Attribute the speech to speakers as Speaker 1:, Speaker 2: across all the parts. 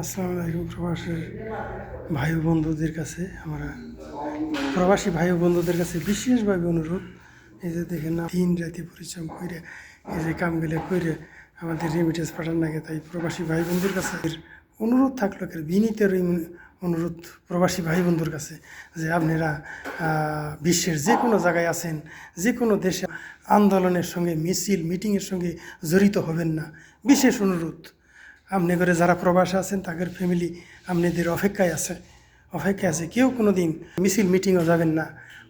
Speaker 1: আসসালামু আলাইকুম প্রবাসী ভাই বন্ধুদের কাছে, আমরা প্রবাসী ভাই বন্ধুদের কাছে বিশেষভাবে অনুরোধ, এই যে দেখেন না দিন রাতে পরিশ্রম করে এই যে কামগুলো করে আমাদের রেমিটেন্স পাঠান লাগে তাই প্রবাসী ভাই বন্ধুর কাছে অনুরোধ থাকল কি বিনীতের অনুরোধ প্রবাসী ভাই বন্ধুর কাছে, যে আপনারা বিশ্বের যে কোনো জায়গায় আছেন যে কোনো দেশে আন্দোলনের সঙ্গে মিছিল, মিটিংয়ের সঙ্গে জড়িত হবেন না। বিশেষ অনুরোধ। আপনি করে যারা প্রবাসে আছেন তাদের ফ্যামিলি আপনাদের অপেক্ষায় আছে। অপেক্ষায় আছে কেউ কোনো দিন মিছিল মিটিংও যাবেন না।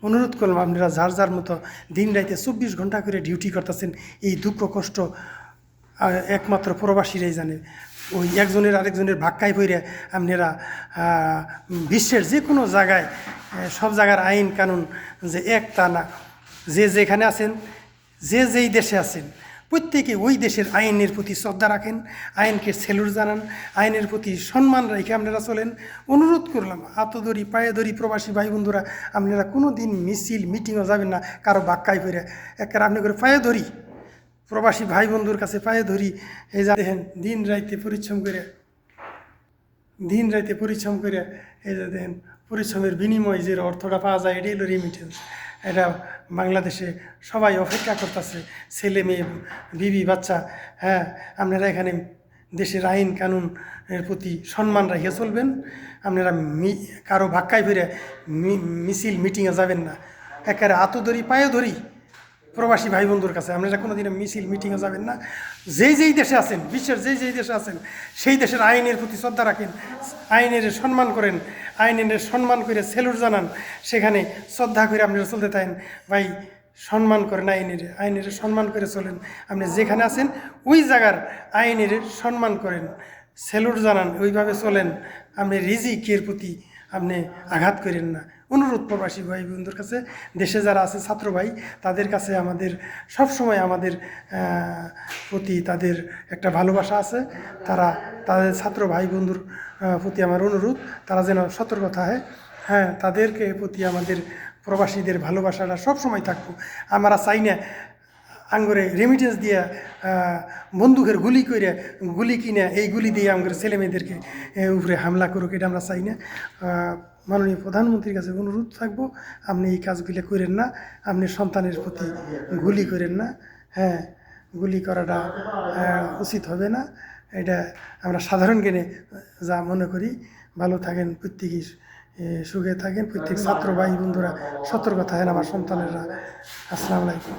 Speaker 1: অনুরোধ করলাম, আপনারা যার যার মতো দিন রাইতে চব্বিশ ঘণ্টা করে ডিউটি করতেছেন, এই দুঃখ কষ্ট একমাত্র প্রবাসীরাই জানে। ওই একজনের আরেকজনের ভাক্কায় পইরে আপনারা বিশ্বের যে কোনো জায়গায় সব জায়গার আইন কানুন যে এক তা না। যে যেখানে আছেন, যে যেই দেশে আছেন প্রত্যেকে ওই দেশের আইনের প্রতি শ্রদ্ধা রাখেন, আইনকে সেলুট জানান, আইনের প্রতি সম্মান রেখে আপনারা চলেন। অনুরোধ করলাম, হাত ধরি, পায়ে ধরি প্রবাসী ভাই বন্ধুরা আপনারা কোনো দিন মিছিল, মিটিংও যাবেন না, কারও বাক্যায় করে একবার আপনি করে পায়ে ধরি, প্রবাসী ভাই বন্ধুর কাছে পায়ে ধরি, এই যা দেখেন, দিন রাইতে পরিশ্রম করে দিন রাইতে পরিশ্রম করে এই যে দেখেন, পরিশ্রমের বিনিময় যে অর্থটা পাওয়া যায়, এটাই হলো রিমিটেন্স এটা বাংলাদেশে সবাই অপেক্ষা করতেছে, ছেলে মেয়ে, বিবি, বাচ্চা হ্যাঁ আপনারা এখানে দেশের আইন কানুনের প্রতি সম্মান রাখিয়ে চলবেন, আপনারা কারও ভাক্কায় ফিরে মিছিল মিটিংয়ে যাবেন না। একেবারে আতো ধরি পায়ে ধরি। প্রবাসী ভাই বন্ধুর কাছে। আপনারা কোনো দিনে মিছিল, মিটিংয়ে যাবেন না। যেই যেই দেশে আছেন, বিশ্বের যেই যেই দেশে আছেন, সেই দেশের আইনের প্রতি শ্রদ্ধা রাখেন, আইনের সম্মান করেন, আইনের সম্মান করে সেলুট জানান, সেখানে শ্রদ্ধা করে আপনারা চলতে থাকেন। ভাই, সম্মান করেন আইনের আইনের সম্মান করে চলেন। আপনি যেখানে আছেন, ওই জায়গার আইনের সম্মান করেন, সেলুট জানান, ওইভাবে চলেন। আপনি রিজিকের প্রতি আপনি আঘাত করেন না। অনুরোধ প্রবাসী ভাই বন্ধুর কাছে, দেশে যারা আছে ছাত্র ভাই, তাদের কাছে আমাদের সব সময় আমাদের প্রতি তাদের একটা ভালোবাসা আছে। তারা, তাদের ছাত্র ভাই বন্ধুর প্রতি আমার অনুরোধ। তারা যেন সতর্ক থাকে। হ্যাঁ তাদেরকে প্রতি আমাদের প্রবাসীদের ভালোবাসাটা সব সময় থাকব। আমরা চাই না আঙ্গুরে রেমিটেন্স দিয়ে বন্দুকের গুলি করে গুলি কিনে, এই গুলি দিয়ে আঙ্গুরে ছেলে মেয়েদেরকে উপরে হামলা করুক, এটা আমরা চাই না। মাননীয় প্রধানমন্ত্রীর কাছে অনুরোধ থাকব, আপনি এই কাজগুলো করেন না, আপনি সন্তানের প্রতি গুলি করেন না হ্যাঁ গুলি করাটা উচিত হবে না, এটা আমরা সাধারণ জ্ঞানে যা মনে করি, ভালো থাকেন প্রত্যেকেই সুখে থাকেন, প্রত্যেক ছাত্র ভাই বন্ধুরা সতর্ক থাকেন, আমার সন্তানেরা। আসসালামু আলাইকুম।